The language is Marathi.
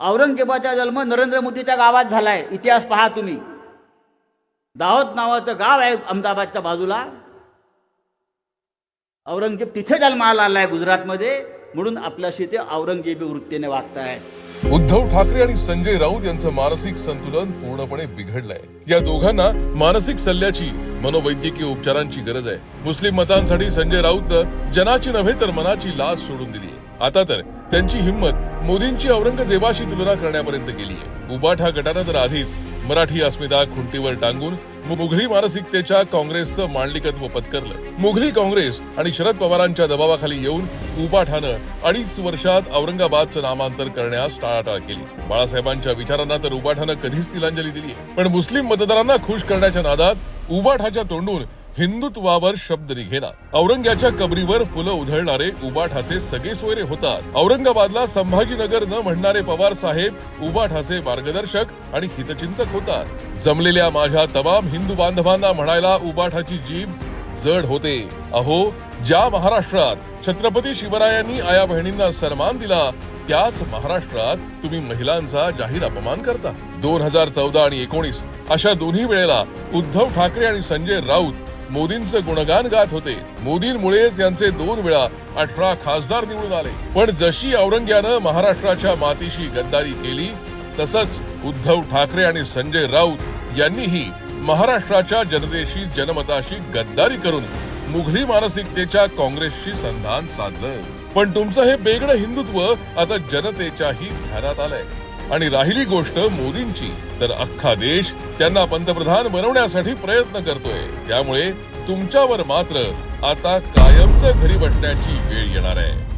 औरंगजेबाचा जन्म नरेंद्र मोदीच्या गावात झालाय. इतिहास पहा तुम्ही. दाहोद नावाचं गाव आहे अहमदाबादच्या बाजूला. औरंगजेब तिथे जन्माला आलाय गुजरातमध्ये म्हणून आपल्याशी ते औरंगजेबी वृत्तीने वागताय उद्धव ठाकरे आणि संजय राऊत यांचं मानसिक संतुलन पूर्णपणे बिघडलंय. या दोघांना मानसिक सल्ल्याची मनोवैद्यकीय उपचारांची गरज आहे. मुस्लिम मतांसाठी संजय राऊत जनाची नव्हे तर मनाची लाज सोडून दिली आता तर त्यांची हिंमत मोदींची औरंगजेबाशी तुलना करण्यापर्यंत गेली आहे उबाठा गटानं तर आधीच मराठी अस्मिता खुंटीवर टांगून मुघली मानसिकतेच्या काँग्रेसचं मांडलिकत्व पत्करलं. मुघली काँग्रेस आणि शरद पवारांच्या दबावाखाली येऊन उबाठानं अडीच वर्षात औरंगाबादचं नामांतर करण्यास टाळाटाळ केली. बाळासाहेबांच्या विचारांना तर उबाठानं कधीच तिलांजली दिली पण मुस्लिम मतदारांना खुश करण्याच्या नादात उबाठाच्या तोंडून हिंदुत्वावर शब्द निघेना औरंग्याच्या कबरीवर फुलं उधळणारे उबाठाचे सगळे सोयरे होतात. औरंगाबादला संभाजीनगर न म्हणणारे पवार साहेब उबाठाचे मार्गदर्शक आणि हितचिंतक होतात. जमलेल्या माझ्या तमाम हिंदू बांधवांना म्हणायला उबाठाची जीभ जड होते. अहो ज्या महाराष्ट्रात छत्रपती शिवरायांनी आया बहिणींना सन्मान दिला त्याच महाराष्ट्रात तुम्ही महिलांचा जाहीर अपमान करता. दोन हजार चौदा आणि एकोणीस अशा दोन्ही वेळेला उद्धव ठाकरे आणि संजय राऊत मोदींचं गुणगान गात होते. मोदींमुळेच यांचे दोन वेळा अठरा खासदार निवडून आले. पण जशी औरंग्यानं महाराष्ट्राच्या मातीशी गद्दारी केली तसंच उद्धव ठाकरे आणि संजय राऊत यांनीही महाराष्ट्राच्या जनतेशी जनमताशी गद्दारी करून मुघली मानसिकतेच्या काँग्रेसशी संधान साधलं. पण तुमचं हे वेगळं हिंदुत्व आता जनतेच्याही ध्यानात आलंय. आणि राहिली गोष्ट मोदींची. तर अख्खा देश त्यांना पंतप्रधान बनवण्यासाठी प्रयत्न करतोय. त्यामुळे तुमच्यावर मात्र आता कायमचं घरी बसण्याची वेळ येणार आहे.